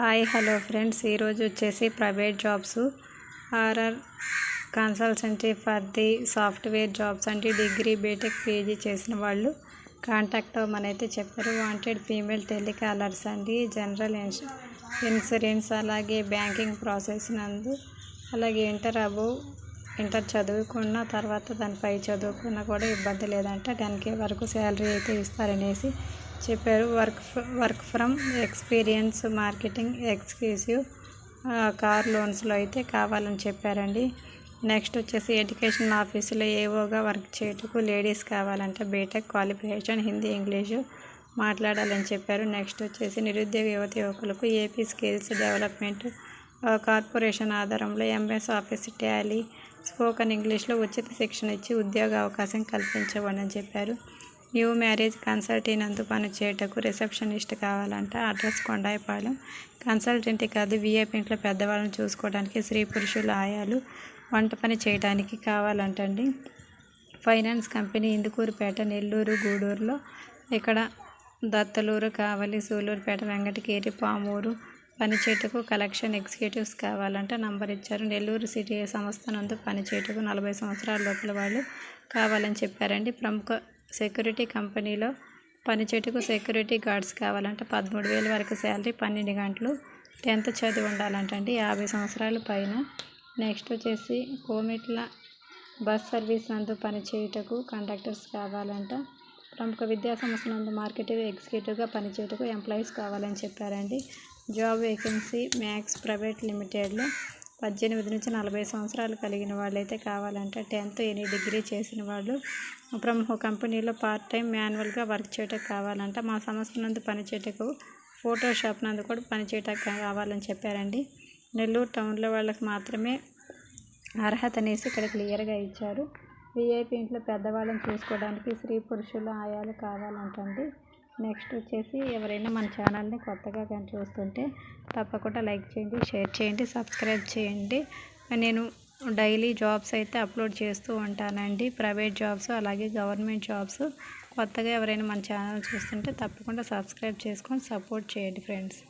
Hi hello friends. ఈరోజు వచ్చేసి private jobs. RR consultancy for the software jobs అంటే degree BTech PG చేసిన వాళ్ళు కాంటాక్ట్ అవ్వమని అయితే చెప్పారు. వాంటెడ్ ఫీమేల్ టెలికాలర్స్ అండి జనరల్ ఇన్సూరెన్స్ అలాగే బ్యాంకింగ్ ప్రాసెస్ నందు అలాగే ఇంటర్ అబోవ్ ఇంటర్ చదువుకున్న తర్వాత దానిపై చదువుకున్నా కూడా ఇబ్బంది లేదంటే. టెన్ కే వరకు శాలరీ అయితే ఇస్తారనేసి చెప్పారు. Work work from experience marketing exclusive car లోన్స్లో అయితే కావాలని చెప్పారండి. నెక్స్ట్ వచ్చేసి ఎడ్యుకేషన్ ఆఫీసులో ఏవోగా వర్క్ చేయటకు లేడీస్ కావాలంటే. బీటెక్ క్వాలిఫికేషన్ హిందీ ఇంగ్లీషు మాట్లాడాలని చెప్పారు. నెక్స్ట్ వచ్చేసి నిరుద్యోగ యువత యువకులకు ఏపీ స్కిల్స్ డెవలప్మెంట్ కార్పొరేషన్ ఆధారంలో ఎంఎస్ ఆఫీస్ టాలీ స్పోకన్ ఇంగ్లీష్లో ఉచిత శిక్షణ ఇచ్చి ఉద్యోగ అవకాశం కల్పించబడని చెప్పారు. న్యూ మ్యారేజ్ కన్సల్టెంట్ అందు పని చేయటకు రిసెప్షనిస్ట్ కావాలంట. అడ్రస్ కొండాయిపాలెం. కన్సల్టెంట్ కాదు విఐపి ఇంట్లో పెద్దవాళ్ళని చూసుకోవడానికి స్త్రీ పురుషుల ఆయాలు వంట పని చేయడానికి కావాలంటండి. ఫైనాన్స్ కంపెనీ ఇందుకూరుపేట నెల్లూరు గూడూరులో. ఇక్కడ దత్తలూరు కావలి సూలూరుపేట వెంకటగిరి పామూరు పనిచేటుకు కలెక్షన్ ఎగ్జిక్యూటివ్స్ కావాలంటే నంబర్ ఇచ్చారు. నెల్లూరు సిటీ సంస్థ నందు పనిచేటుకు నలభై సంవత్సరాల లోపల వాళ్ళు కావాలని చెప్పారండి. ప్రముఖ సెక్యూరిటీ కంపెనీలో పనిచేటుకు సెక్యూరిటీ గార్డ్స్ కావాలంటే. పదమూడు వేల వరకు శాలరీ పన్నెండు గంటలు టెన్త్ చదివి ఉండాలంటండి. యాభై సంవత్సరాల పైన. నెక్స్ట్ వచ్చేసి కోమిట్ల బస్ సర్వీస్ నందు పనిచేయుటకు కండక్టర్స్ కావాలంట. ప్రముఖ విద్యా సంస్థ నందు మార్కెటింగ్ ఎగ్జిక్యూటివ్గా పనిచేయటకు ఎంప్లాయీస్ కావాలని చెప్పారండి. జాబ్ వేకెన్సీ మ్యాక్స్ ప్రైవేట్ లిమిటెడ్లో పద్దెనిమిది నుంచి నలభై సంవత్సరాలు కలిగిన వాళ్ళైతే కావాలంటే టెన్త్ ఎనీ డిగ్రీ చేసిన వాళ్ళు ప్రముఖ కంపెనీలో పార్ట్ టైం మాన్యువల్గా వర్క్ చేయటం కావాలంట. మా సంస్థ నందు పనిచేయటకు ఫోటోషాప్ నందు కూడా పనిచేయటం కావాలని చెప్పారండి. నెల్లూరు టౌన్లో వాళ్ళకి మాత్రమే అర్హత అనేసి ఇక్కడ క్లియర్గా ఇచ్చారు. విఐపీ ఇంట్లో పెద్దవాళ్ళని చూసుకోవడానికి స్త్రీ పురుషుల ఆయాలు కావాలంటండి. నెక్స్ట్ వచ్చేసి ఎవరైనా మన ఛానల్ని కొత్తగా కానీ చూస్తుంటే తప్పకుండా లైక్ చేయండి షేర్ చేయండి సబ్స్క్రైబ్ చేయండి. నేను డైలీ జాబ్స్ అయితే అప్లోడ్ చేస్తూ ఉంటానండి. ప్రైవేట్ జాబ్స్ అలాగే గవర్నమెంట్ జాబ్స్. కొత్తగా ఎవరైనా మన ఛానల్ చూస్తుంటే తప్పకుండా సబ్స్క్రైబ్ చేసుకొని సపోర్ట్ చేయండి ఫ్రెండ్స్.